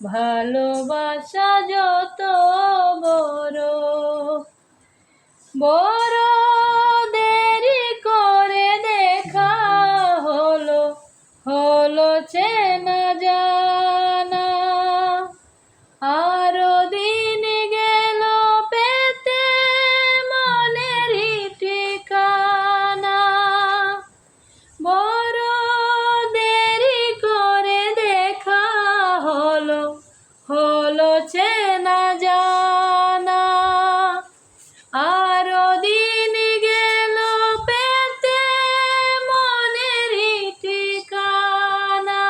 ভালোবাসা যত বড় বড় দেরি করে দেখা হলো হলো চেনা জানা দিন গেল পেতে মনেরই ঠিকানা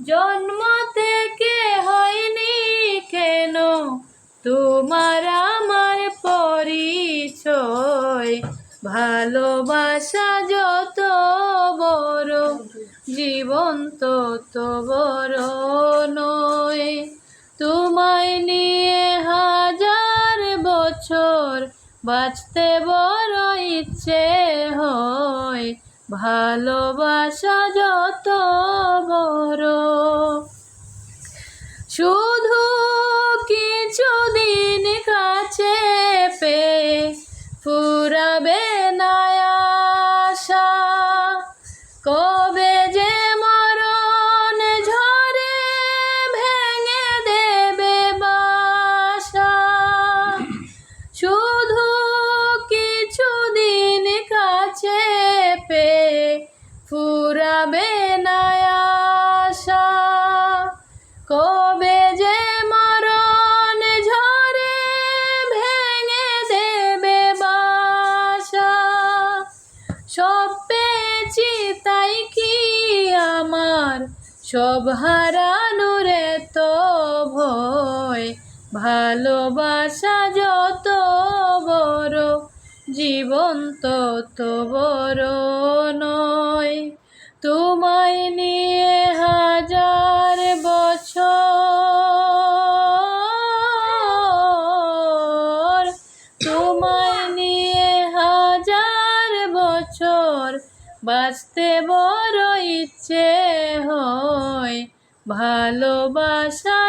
জন্ম থেকে হয়নি কেন তোমার আমার পরিচয়? ভালোবাসা যত বড়, জীবন তত বড় নয়। বাঁচতে বড় ইচ্ছে হয়। ভালোবাসা যত বড়। শুধু কিছুদিন কাছে পে ফুরাবে কবে যে মরণ ঝরে ভেঙে দেবে বাসা। সব পেয়েছি তাই কি আমার? সব হারানোর তো ভয়। ভালোবাসা যত বড়, জীবন তত বড় নয়। তোমায় নিয়ে বাঁচতে বড় ইচ্ছে হয় ভালোবাসা